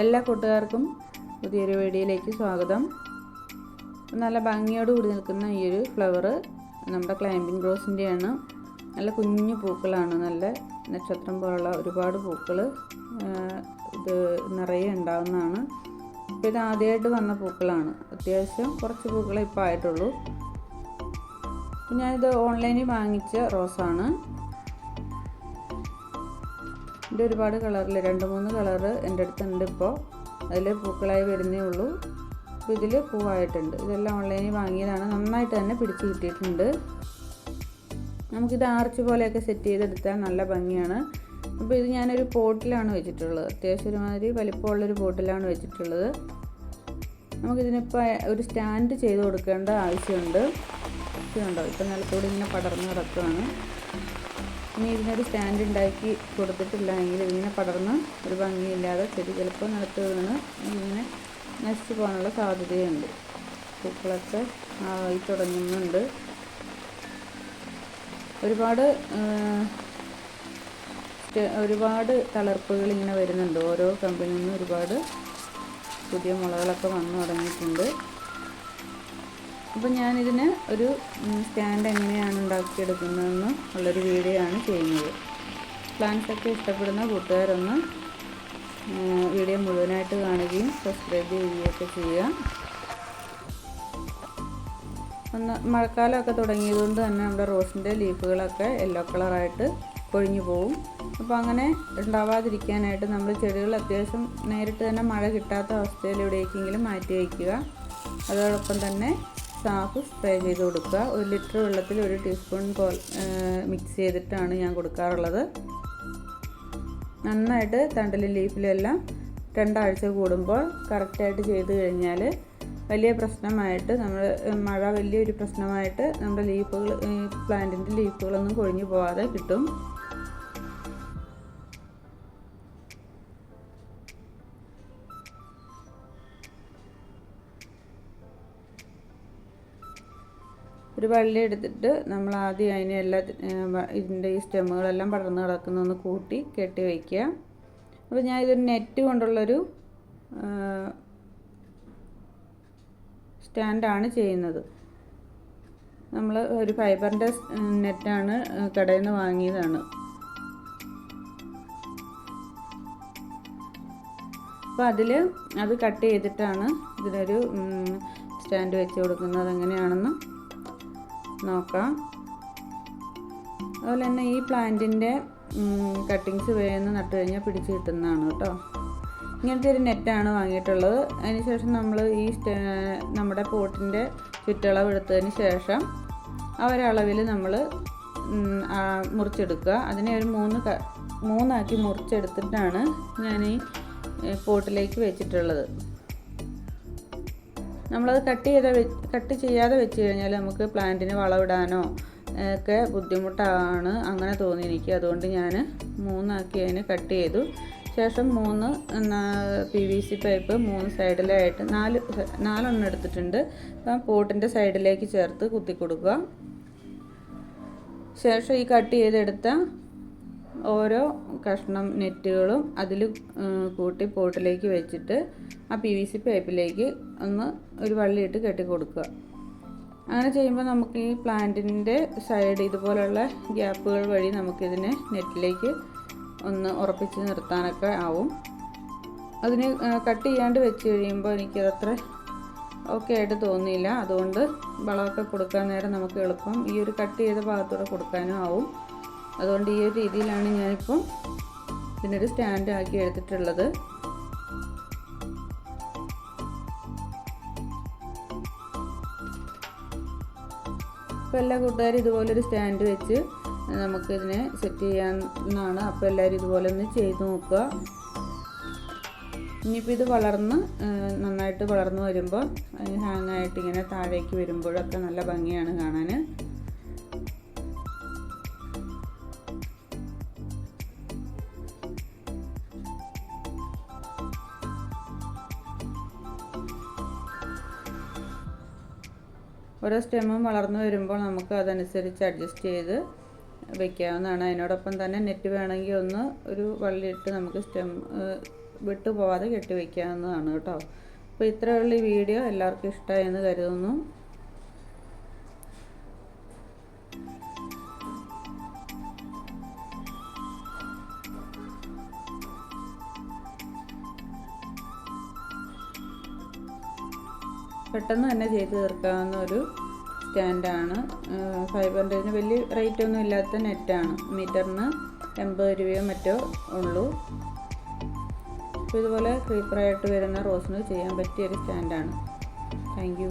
എല്ലാ കൂട്ടുകാർക്കും പുതിയൊരു വീഡിയോയിലേക്ക് സ്വാഗതം. നല്ല ഭംഗിയോട് കൂടി നിൽക്കുന്ന ഈ ഒരു ഫ്ലവർ നമ്മുടെ ക്ലൈമ്പിംഗ് റോസിന്റെയാണ് നല്ല കുഞ്ഞു പൂക്കളാണ്. നല്ല നക്ഷത്രം പോലുള്ള ഒരുപാട് പൂക്കൾ ഇത് നിറയെ ഉണ്ടാകുന്നതാണ് അപ്പോൾ ഇത് ആദ്യമായിട്ട് വന്ന പൂക്കളാണ്. അത്യാവശ്യം കുറച്ച് പൂക്കളെ ഇപ്പോൾ ആയിട്ടുള്ളൂ. ഞാനിത് ഓൺലൈനിൽ വാങ്ങിച്ച റോസാണ് ഇത് ഒരുപാട് കളറിൽ രണ്ട് മൂന്ന് കളറ് എന്റെ അടുത്തുണ്ട് ഇപ്പോൾ. അതിൽ പൂക്കളായി വരുന്നേ ഉള്ളൂ. അപ്പോൾ ഇതിൽ പൂവായിട്ടുണ്ട്. ഇതെല്ലാം ഓൺലൈനിൽ വാങ്ങിയതാണ്. നന്നായിട്ട് തന്നെ പിടിച്ച് കിട്ടിയിട്ടുണ്ട്. നമുക്കിത് ആർച്ച് പോലെയൊക്കെ സെറ്റ് ചെയ്തെടുത്താൽ നല്ല ഭംഗിയാണ്. അപ്പോൾ ഇത് ഞാനൊരു പോട്ടിലാണ് വെച്ചിട്ടുള്ളത്. അത്യാവശ്യം ഒരുമാതിരി വലിപ്പമുള്ളൊരു പോട്ടിലാണ് വെച്ചിട്ടുള്ളത്. നമുക്കിതിനിപ്പോൾ ഒരു സ്റ്റാൻഡ് ചെയ്ത് കൊടുക്കേണ്ട ആവശ്യമുണ്ട്. ഇതുണ്ടോ ഇപ്പം നിലത്തോട് ഇങ്ങനെ പടർന്ന് കിടക്കുകയാണ് ഇനി ഇതിനൊരു സ്റ്റാൻഡ് ഉണ്ടാക്കി കൊടുത്തിട്ടില്ല. എങ്കിൽ ഇതിങ്ങനെ പടർന്ന് ഒരു ഭംഗിയില്ലാതെ ചെടി ചിലപ്പോൾ നിലത്ത് വീണ് ഇങ്ങനെ നശിച്ചു പോകാനുള്ള സാധ്യതയുണ്ട്. പൂക്കളൊക്കെ ആയി തുടങ്ങുന്നുണ്ട്. ഒരുപാട് ഒരുപാട് തളർപ്പുകൾ ഇങ്ങനെ വരുന്നുണ്ട്. ഓരോ കമ്പനിയിൽ നിന്നും ഒരുപാട് പുതിയ മുളകളൊക്കെ വന്നു തുടങ്ങിയിട്ടുണ്ട്. അപ്പോൾ ഞാനിതിന് ഒരു സ്റ്റാൻഡ് എങ്ങനെയാണ് ഉണ്ടാക്കിയെടുക്കുന്നതെന്ന് ഉള്ളൊരു വീഡിയോ ആണ് ചെയ്യുന്നത്. ഒക്കെ ഇഷ്ടപ്പെടുന്ന കൂട്ടുകാരൊന്ന് വീഡിയോ മുഴുവനായിട്ട് കാണുകയും സബ്സ്ക്രൈബ് ചെയ്യുകയൊക്കെ ചെയ്യുക. ഒന്ന് മഴക്കാലമൊക്കെ തുടങ്ങിയതുകൊണ്ട് തന്നെ നമ്മുടെ റോസിന്റെ ലീഫുകളൊക്കെ യെല്ലോ കളറായിട്ട് കൊഴിഞ്ഞു പോകും അപ്പോൾ അങ്ങനെ ഉണ്ടാവാതിരിക്കാനായിട്ട് നമ്മൾ ചെടികൾ അത്യാവശ്യം നേരിട്ട് തന്നെ മഴ കിട്ടാത്ത അവസ്ഥയിൽ എവിടേക്കെങ്കിലും മാറ്റി വയ്ക്കുക. അതോടൊപ്പം തന്നെ സാഫ് സ്പ്രേ ചെയ്ത് കൊടുക്കുക. ഒരു ലിറ്റർ വെള്ളത്തിൽ ഒരു ടീസ്പൂൺ പോൽ മിക്സ് ചെയ്തിട്ടാണ് ഞാൻ കൊടുക്കാറുള്ളത്. നന്നായിട്ട് തണ്ടിലും ലീഫിലെല്ലാം രണ്ടാഴ്ച കൂടുമ്പോൾ കറക്റ്റായിട്ട് ചെയ്ത് കഴിഞ്ഞാൽ വലിയ പ്രശ്നമായിട്ട് നമ്മൾ മഴ വലിയൊരു പ്രശ്നമായിട്ട് നമ്മുടെ ലീഫുകൾ പ്ലാന്റിന്റെ ലീഫുകളൊന്നും കൊഴിഞ്ഞു പോകാതെ കിട്ടും. ഒരു വള്ളി എടുത്തിട്ട് നമ്മൾ ആദ്യം അതിനെ എല്ലാ ഇതിന്റെ ഈ സ്റ്റെമ്മുകളെല്ലാം പടർന്ന് കിടക്കുന്നൊന്ന് കൂട്ടി കെട്ടി വയ്ക്കുക. അപ്പോൾ ഞാൻ ഇതൊരു നെറ്റ് കൊണ്ടുള്ളൊരു സ്റ്റാൻഡാണ് ചെയ്യുന്നത്. നമ്മൾ ഒരു ഫൈബറിന്റെ നെറ്റാണ് കടയിൽ നിന്ന് വാങ്ങിയതാണ്. അപ്പോൾ അതിൽ അത് കട്ട് ചെയ്തിട്ടാണ് ഇതിനൊരു സ്റ്റാൻഡ് വെച്ച് കൊടുക്കുന്നത്. എങ്ങനെയാണെന്ന് നോക്കാം. അതുപോലെ തന്നെ ഈ പ്ലാന്റിന്റെ കട്ടിങ്സ് വേഗം നട്ട് കഴിഞ്ഞാൽ പിടിച്ച് കിട്ടുന്നതാണ് കേട്ടോ. ഇങ്ങനത്തെ ഒരു നെറ്റാണ് വാങ്ങിയിട്ടുള്ളത്. അതിനുശേഷം നമ്മൾ ഈ നമ്മുടെ പോട്ടിന്റെ ചുറ്റളവ് എടുത്തതിന് ശേഷം ആ ഒരളവിൽ നമ്മൾ മുറിച്ചെടുക്കുക. അതിനെ ഒരു മൂന്ന് മൂന്നാക്കി മുറിച്ചെടുത്തിട്ടാണ് ഞാൻ ഈ പോട്ടിലേക്ക് വെച്ചിട്ടുള്ളത്. നമ്മളത് കട്ട് ചെയ്ത കട്ട് ചെയ്യാതെ വെച്ച് കഴിഞ്ഞാൽ നമുക്ക് പ്ലാന്റിന് വളമിടാനോ ഒക്കെ ബുദ്ധിമുട്ടാണ് അങ്ങനെ തോന്നി എനിക്ക്. അതുകൊണ്ട് ഞാൻ മൂന്നാക്കി അതിന് കട്ട് ചെയ്തു. ശേഷം മൂന്ന് പി വി സി പൈപ്പ് മൂന്ന് സൈഡിലായിട്ട് നാല് നാലെണ്ണം എടുത്തിട്ടുണ്ട്. അപ്പം പോട്ടിന്റെ സൈഡിലേക്ക് ചേർത്ത് കുത്തി കൊടുക്കുക ശേഷം ഈ കട്ട് ചെയ്തെടുത്ത ഓരോ കഷ്ണം നെറ്റുകളും അതിൽ കൂട്ടി പോട്ടിലേക്ക് വെച്ചിട്ട് ആ പി വി സി പൈപ്പിലേക്ക് ഒന്ന് ഒരു വള്ളിയിട്ട് കെട്ടി കൊടുക്കുക അങ്ങനെ ചെയ്യുമ്പോൾ നമുക്ക് ഈ പ്ലാന്റിന്റെ സൈഡ് ഇതുപോലുള്ള ഗ്യാപ്പുകൾ വഴി നമുക്കിതിനെ നെറ്റിലേക്ക് ഒന്ന് ഉറപ്പിച്ച് നിർത്താനൊക്കെ ആവും. അതിന് കട്ട് ചെയ്യാണ്ട് വെച്ച് കഴിയുമ്പോൾ എനിക്കതത്ര ഓക്കെ ആയിട്ട് തോന്നിയില്ല. അതുകൊണ്ട് വളമൊക്കെ കൊടുക്കാൻ നേരം നമുക്ക് എളുപ്പം ഈ ഒരു കട്ട് ചെയ്ത ഭാഗത്തൂടെ കൊടുക്കാനും ആവും. അതുകൊണ്ട് ഈ ഒരു രീതിയിലാണ് ഞാനിപ്പം ഇതിനൊരു സ്റ്റാൻഡ് ആക്കി എടുത്തിട്ടുള്ളത്. അപ്പോൾ എല്ലാ കൂട്ടുകാരും ഇതുപോലൊരു സ്റ്റാൻഡ് വെച്ച് നമുക്കിതിനെ സെറ്റ് ചെയ്യാവുന്നതാണ്. അപ്പോൾ എല്ലാവരും ഇതുപോലെ ഒന്ന് ചെയ്ത് നോക്കുക. ഇനിയിപ്പോൾ ഇത് വളർന്ന് നന്നായിട്ട് വളർന്നു വരുമ്പോൾ ഹാങ് ആയിട്ട് ഇങ്ങനെ താഴേക്ക് വരുമ്പോഴൊക്കെ നല്ല ഭംഗിയാണ് കാണാൻ. ഓരോ സ്റ്റെമ്മും വളർന്നു വരുമ്പോൾ നമുക്ക് അതനുസരിച്ച് അഡ്ജസ്റ്റ് ചെയ്ത് വെക്കാവുന്നതാണ്. അതിനോടൊപ്പം തന്നെ നെറ്റ് വേണമെങ്കിൽ ഒന്ന് ഒരു വള്ളിയിട്ട് നമുക്ക് സ്റ്റെം വിട്ടു പോവാതെ കെട്ടി വയ്ക്കാവുന്നതാണ് കേട്ടോ. അപ്പോൾ ഇത്രയുള്ള വീഡിയോ. എല്ലാവർക്കും ഇഷ്ടമായി എന്ന് കരുതുന്നു. പെട്ടെന്ന് തന്നെ ചെയ്ത് തീർക്കാവുന്ന ഒരു സ്റ്റാൻഡാണ്. ഫൈവ് ഹൺഡ്രഡിന് വലിയ റേറ്റ് ഒന്നും ഇല്ലാത്ത നെറ്റാണ് മീറ്ററിന് എൺപത് രൂപയോ മറ്റോ ഉള്ളൂ. അപ്പോൾ ഇതുപോലെ ക്രീപ്പറായിട്ട് വരുന്ന റോസിന് ചെയ്യാൻ പറ്റിയ ഒരു സ്റ്റാൻഡാണ്. Thank you